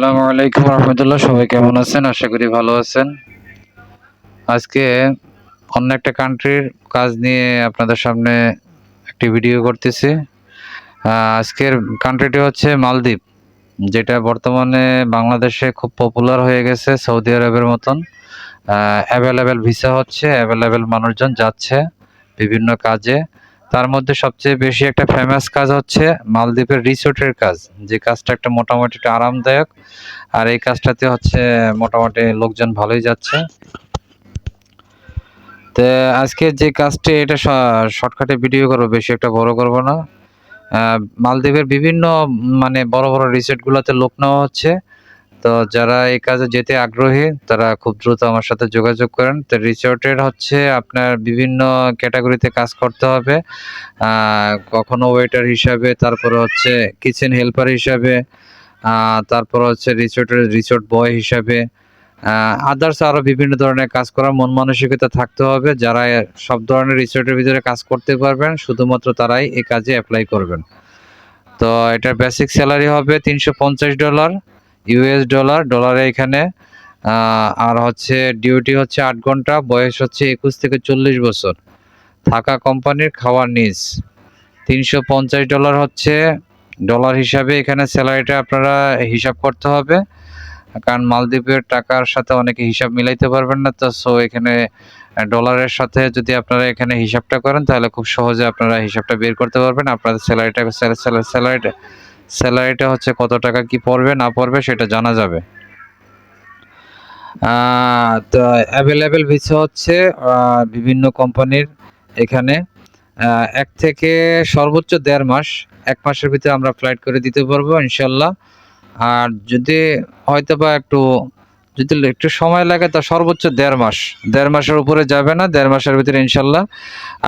আসসালামু আলাইকুম রহমতুল্লাহ, সবাই কেমন আছেন? আশা করি ভালো আছেন। আজকে অন্য একটা কান্ট্রির কাজ নিয়ে আপনাদের সামনে একটি ভিডিও করতেছি। আজকের কান্ট্রিটি হচ্ছে মালদ্বীপ, যেটা বর্তমানে বাংলাদেশে খুব পপুলার হয়ে গেছে সৌদি আরবের মতন। অ্যাভেলেবেল ভিসা হচ্ছে অ্যাভেলেবেল মানুষজন যাচ্ছে বিভিন্ন কাজে। তার মধ্যে সবচেয়ে বেশি একটা ফেমাস কাজ হচ্ছে মালদ্বীপের রিসোর্টের কাজ। যে কাজটা একটা মোটামুটি একটা আরামদায়ক, আর এই কাজটাতে হচ্ছে মোটামুটি লোকজন ভালোই যাচ্ছে। তো আজকে যে কাজটি, এটা শর্টকাটে ভিডিও করব, বেশি একটা বড় করব না। মালদ্বীপের বিভিন্ন মানে বড় বড় রিসোর্টগুলোতে লোক নেওয়া হচ্ছে। তো যারা এই কাজে যেতে আগ্রহী, তারা খুব দ্রুত আমার সাথে যোগাযোগ করেন। তো রিসোর্টের হচ্ছে আপনার বিভিন্ন ক্যাটাগরিতে কাজ করতে হবে। কখনো ওয়েটার হিসাবে, তারপরে হচ্ছে কিচেন হেল্পার হিসাবে তারপর হচ্ছে রিসোর্টের রিসোর্ট বয় হিসাবে আদার্স আরও বিভিন্ন ধরনের কাজ করার মন মানসিকতা থাকতে হবে। যারা সব ধরনের রিসোর্টের ভিতরে কাজ করতে পারবেন, শুধুমাত্র তারাই এই কাজে অ্যাপ্লাই করবেন। তো এটার বেসিক স্যালারি হবে তিনশো পঞ্চাশ ডলার ইউএস ডলার ডলারে এখানে আর হচ্ছে ডিউটি হচ্ছে আট ঘণ্টা, বয়স হচ্ছে একুশ থেকে চল্লিশ বছর। থাকা কোম্পানির খাওয়ার নিজ তিনশো পঞ্চাশ ডলার হচ্ছে ডলার হিসাবে এখানে স্যালারিটা আপনারা হিসাব করতে হবে। কারণ মালদ্বীপের টাকার সাথে অনেকে হিসাব মিলাইতে পারবেন না, তো সো এখানে ডলারের সাথে যদি আপনারা এখানে হিসাবটা করেন, তাহলে খুব সহজে আপনারা হিসাবটা বের করতে পারবেন। আপনাদের স্যালারিটা স্যালারিটা স্যালারিটা হচ্ছে কত টাকা কি পড়বে, না পড়বে সেটা জানা যাবে। তো অ্যাভেলেবেল ভিসা হচ্ছে বিভিন্ন কোম্পানির এখানে। এক থেকে সর্বোচ্চ দেড় মাস, এক মাসের ভিতরে আমরা ফ্লাইট করে দিতে পারব, ইনশাল্লাহ। আর যদি হয়তো বা একটু, যদি একটু সময় লাগে, তা সর্বোচ্চ দেড় মাস। দেড় মাসের উপরে যাবে না, দেড় মাসের ভিতরে ইনশাল্লাহ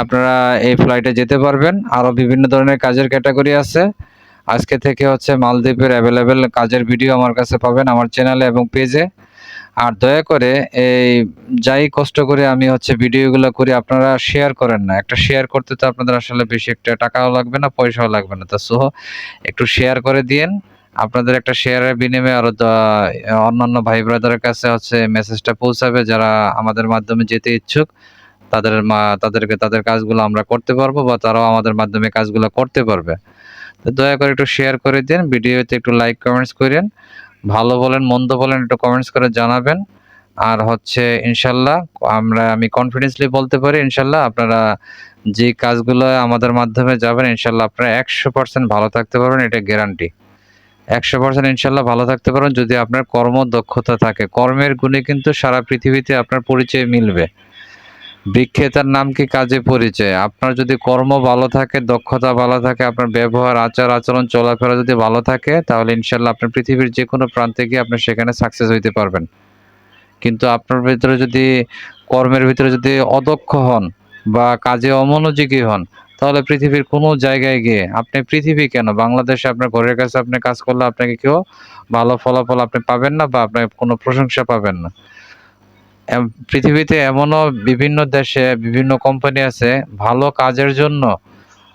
আপনারা এই ফ্লাইটে যেতে পারবেন। আরও বিভিন্ন ধরনের কাজের ক্যাটাগরি আছে। আজকে থেকে হচ্ছে মালদ্বীপের অ্যাভেলেবেল কাজের ভিডিও আমার কাছে পাবেন আমার চ্যানেলে এবং পেজে আর দয়া করে এই যাই কষ্ট করে আমি হচ্ছে ভিডিওগুলো করি, আপনারা শেয়ার করেন না। একটা শেয়ার করতে তো আপনাদের আসলে বেশি একটা টাকাও লাগবে না, পয়সাও লাগবে না। তা সহ একটু শেয়ার করে দিয়েন। আপনাদের একটা শেয়ারের বিনিময়ে আরও দ- অন্যান্য ভাই ব্রাদারের কাছে হচ্ছে মেসেজটা পৌঁছাবে, যারা আমাদের মাধ্যমে যেতে ইচ্ছুক। তাদের তাদেরকে, তাদের কাজগুলো আমরা করতে পারব বা তারাও আমাদের মাধ্যমে কাজগুলো করতে পারবে। তো দয়া করে একটু শেয়ার করে দিন, ভিডিওতে একটু লাইক কমেন্টস করেন, ভালো বলেন, মন্দ বলেন, একটু কমেন্টস করে জানাবেন। আর হচ্ছে ইনশাল্লাহ, আমরা, আমি কনফিডেন্সলি বলতে পারি, ইনশাল্লাহ আপনারা যে কাজগুলো আমাদের মাধ্যমে যাবেন, ইনশাল্লাহ আপনারা একশো পার্সেন্ট ভালো থাকতে পারবেন, এটা গ্যারান্টি একশো পার্সেন্ট ইনশাল্লাহ ভালো থাকতে পারবেন, যদি আপনার কর্ম দক্ষতা থাকে। কর্মের গুণে কিন্তু সারা পৃথিবীতে আপনার পরিচয় মিলবে। বিক্রেতার নাম কি কাজে পরিচয়? আপনার যদি কর্ম ভালো থাকে, দক্ষতা ভালো থাকে, আপনার ব্যবহার, আচার, আচরণ, চলাফেরা যদি ভালো থাকে, তাহলে ইনশাল্লাহ আপনার পৃথিবীর যে কোনো প্রান্তে গিয়ে আপনি সেখানে সাকসেস হইতে পারবেন। কিন্তু আপনার ভিতরে যদি, কর্মের ভিতরে যদি অদক্ষ হন বা কাজে অমনোযোগী হন, তাহলে পৃথিবীর কোনো জায়গায় গিয়ে আপনি পৃথিবী কেন? বাংলাদেশে আপনার ঘরের কাছে আপনি কাজ করলে আপনাকে কেউ ভালো ফলাফল আপনি পাবেন না বা আপনার কোনো প্রশংসা পাবেন না। পৃথিবীতে এমনও বিভিন্ন দেশে বিভিন্ন কোম্পানি আছে, ভালো কাজের জন্য,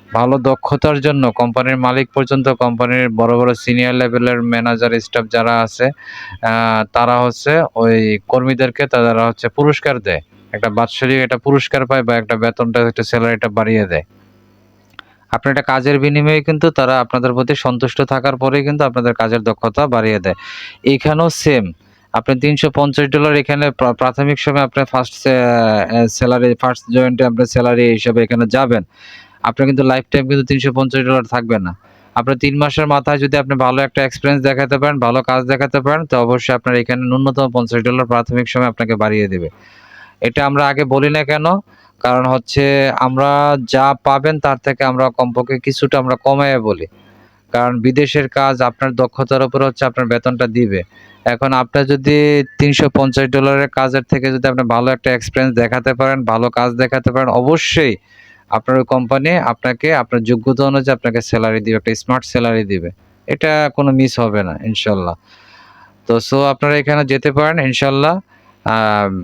ভালো দক্ষতার জন্য কোম্পানির মালিক পর্যন্ত কোম্পানির বড় বড় সিনিয়র লেভেলের ম্যানেজার স্টাফ যারা আছে তারা হচ্ছে ওই কর্মীদেরকে তারা হচ্ছে পুরস্কার দেয়। একটা বাৎসরিক একটা পুরস্কার পায় বা একটা বেতনটা, একটা স্যালারিটা বাড়িয়ে দেয়। আপনার একটা কাজের বিনিময়ে কিন্তু তারা আপনাদের প্রতি সন্তুষ্ট থাকার পরেই কিন্তু আপনাদের কাজের দক্ষতা বাড়িয়ে দেয়। এইখানেও সেম আপনি তিনশো পঞ্চাশ ডলার এখানে প্রাথমিক সময় আপনার ফার্স্ট স্যালারি ফার্স্ট জয়েন্টে আপনার স্যালারি হিসাবে এখানে যাবেন। আপনার কিন্তু লাইফ টাইম কিন্তু তিনশো পঞ্চাশ ডলার থাকবে না। আপনার তিন মাসের মাথায় যদি আপনি ভালো একটা এক্সপিরিয়েন্স দেখাতে পারেন, ভালো কাজ দেখাতে পারেন, তো অবশ্যই আপনার এখানে ন্যূনতম পঞ্চাশ ডলার প্রাথমিক সময় আপনাকে বাড়িয়ে দেবে। এটা আমরা আগে বলি না কেন? কারণ হচ্ছে আমরা যা পাবেন তার থেকে আমরা কমপক্ষে কিছুটা আমরা কমায় বলি। কারণ বিদেশের কাজ আপনার দক্ষতার উপর হচ্ছে আপনার বেতনটা দিবে। এখন আপনার যদি তিনশো পঞ্চাশ ডলারের কাজের থেকে যদি আপনি ভালো একটা এক্সপিরিয়েন্স দেখাতে পারেন, ভালো কাজ দেখাতে পারেন, অবশ্যই আপনার ওই কোম্পানি আপনাকে আপনার যোগ্যতা অনুযায়ী আপনাকে স্যালারি দিবে, একটা স্মার্ট স্যালারি দিবে। এটা কোনো মিস হবে না, ইনশাল্লাহ। তো সো আপনারা এখানে যেতে পারেন, ইনশাল্লাহ।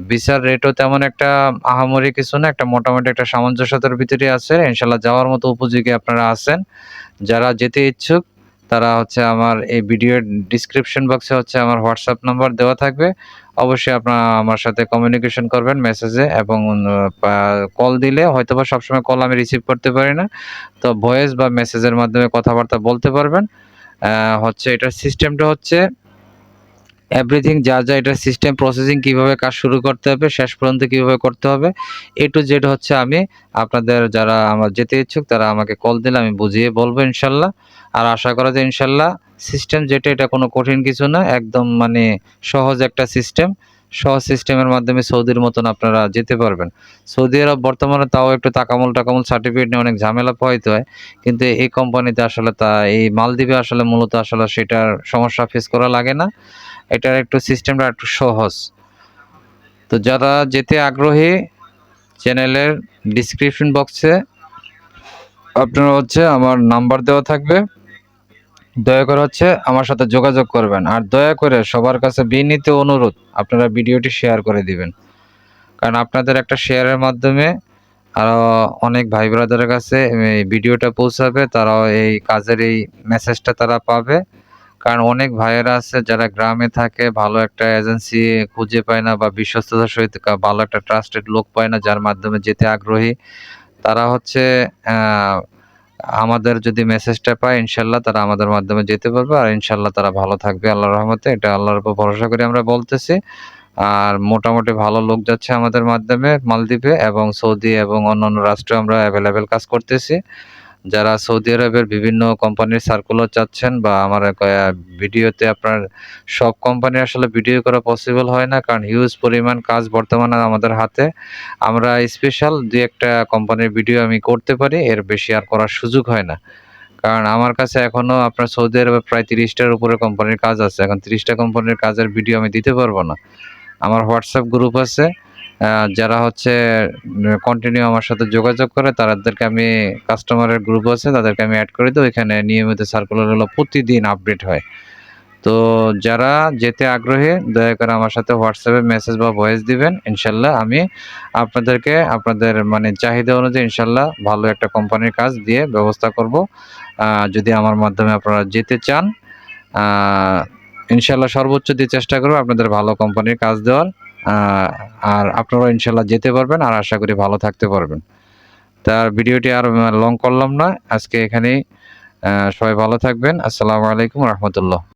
ভিসার রেটও তেমন একটা আহামরি কিছু না, একটা মোটামুটি একটা সামঞ্জস্যতার ভিতরে আছে। ইনশাল্লাহ যাওয়ার মতো উপযোগী আপনারা আছেন। যারা যেতে ইচ্ছুক, তারা হচ্ছে আমার এই ভিডিওর ডিসক্রিপশন বক্সে হচ্ছে আমার হোয়াটসঅ্যাপ নাম্বার দেওয়া থাকবে। অবশ্যই আপনারা আমার সাথে কমিউনিকেশন করবেন মেসেজে এবং কল দিলে হয়তো বা সবসময় কল আমি রিসিভ করতে পারি না। তো ভয়েস বা মেসেজের মাধ্যমে কথাবার্তা বলতে পারবেন। হচ্ছে এটার সিস্টেমটা হচ্ছে এভরিথিং যা যা এটার সিস্টেম প্রসেসিং কীভাবে কাজ শুরু করতে হবে, শেষ পর্যন্ত কীভাবে করতে হবে এ টু জেড হচ্ছে আমি আপনাদের যারা আমার যেতে ইচ্ছুক তারা আমাকে কল দিলে আমি বুঝিয়ে বলব ইনশাল্লাহ। আর আশা করা যায় ইনশাল্লাহ সিস্টেম যেটা, এটা কোনো কঠিন কিছু না, একদম মানে সহজ একটা সিস্টেম সহজ সিস্টেমের মাধ্যমে সৌদির মতন আপনারা যেতে পারবেন। সৌদি আরব বর্তমানে তাও একটু তাকামুল টাকামুল সার্টিফিকেট নিয়ে অনেক ঝামেলা পোহাইতে হয়, কিন্তু এই কোম্পানিতে আসলে তা, এই মালদ্বীপে আসলে মূলত আসলে সেটার সমস্যা ফেস করা লাগে না। এটার একটু সিস্টেমটা একটু সহজ। তো যারা যেতে আগ্রহী, চ্যানেলের ডিসক্রিপশন বক্সে আপনারা হচ্ছে আমার নাম্বার দেওয়া থাকবে। দয়া করে হচ্ছে আমার সাথে যোগাযোগ করবেন। আর দয়া করে সবার কাছে বিনীত অনুরোধ, আপনারা ভিডিওটি শেয়ার করে দিবেন। কারণ আপনাদের একটা শেয়ারের মাধ্যমে আরও অনেক ভাই ব্রাদারের কাছে এই ভিডিওটা পৌঁছাবে, তারাও এই কাজের এই মেসেজটা তারা পাবে। কারণ অনেক ভাইয়েরা আছে যারা গ্রামে থাকে, ভালো একটা এজেন্সি খুঁজে পায় না বা বিশ্বস্ততার সহিত ভালো একটা ট্রাস্টেড লোক পায় না যার মাধ্যমে যেতে আগ্রহী। তারা হচ্ছে আমাদের যদি মেসেজটা পায়, ইনশাল্লাহ তারা আমাদের মাধ্যমে যেতে পারবে আর ইনশাল্লাহ তারা ভালো থাকবে। আল্লাহর রহমতে এটা আল্লাহর উপর ভরসা করে আমরা বলতেছি। আর মোটামুটি ভালো লোক যাচ্ছে আমাদের মাধ্যমে মালদ্বীপে এবং সৌদি এবং অন্যান্য রাষ্ট্রে আমরা অ্যাভেলেবেল কাজ করতেছি। যারা সৌদি আরবের বিভিন্ন কোম্পানির সার্কুলার চাচ্ছেন বা আমার ভিডিওতে আপনার সব কোম্পানি আসলে ভিডিও করা পসিবল হয় না, কারণ হিউজ পরিমাণ কাজ বর্তমানে আমাদের হাতে। আমরা স্পেশাল দুই একটা কোম্পানির ভিডিও আমি করতে পারি, এর বেশি আর করার সুযোগ হয় না। কারণ আমার কাছে এখনও আপনার সৌদি আরবে প্রায় তিরিশটার উপরে কোম্পানির কাজ আছে, এখন তিরিশটা কোম্পানির কাজের ভিডিও আমি দিতে পারব না। আমার হোয়াটসঅ্যাপ গ্রুপ আছে যারা হচ্ছে কন্টিনিউ আমার সাথে যোগাযোগ করে, তাদেরকে আমি কাস্টমারের গ্রুপ আছে, তাদেরকে আমি অ্যাড করে দিই। ওইখানে নিয়মিত সার্কুলারগুলো প্রতিদিন আপডেট হয়। তো যারা যেতে আগ্রহী, দয়া করে আমার সাথে হোয়াটসঅ্যাপে মেসেজ বা ভয়েস দিবেন। ইনশাল্লাহ আমি আপনাদেরকে, আপনাদের মানে চাহিদা অনুযায়ী ইনশাল্লাহ ভালো একটা কোম্পানির কাজ দিয়ে ব্যবস্থা করব। যদি আমার মাধ্যমে আপনারা যেতে চান ইনশাল্লাহ সর্বোচ্চ দিয়ে চেষ্টা করব আপনাদের ভালো কোম্পানির কাজ দেওয়ার। আর আপনারা ইনশাল্লাহ যেতে পারবেন আর আশা করি ভালো থাকতে পারবেন। তার ভিডিওটি আর লং করলাম না। আজকে এখানেই সবাই ভালো থাকবেন। আসসালামু আলাইকুম রহমতুল্লাহ।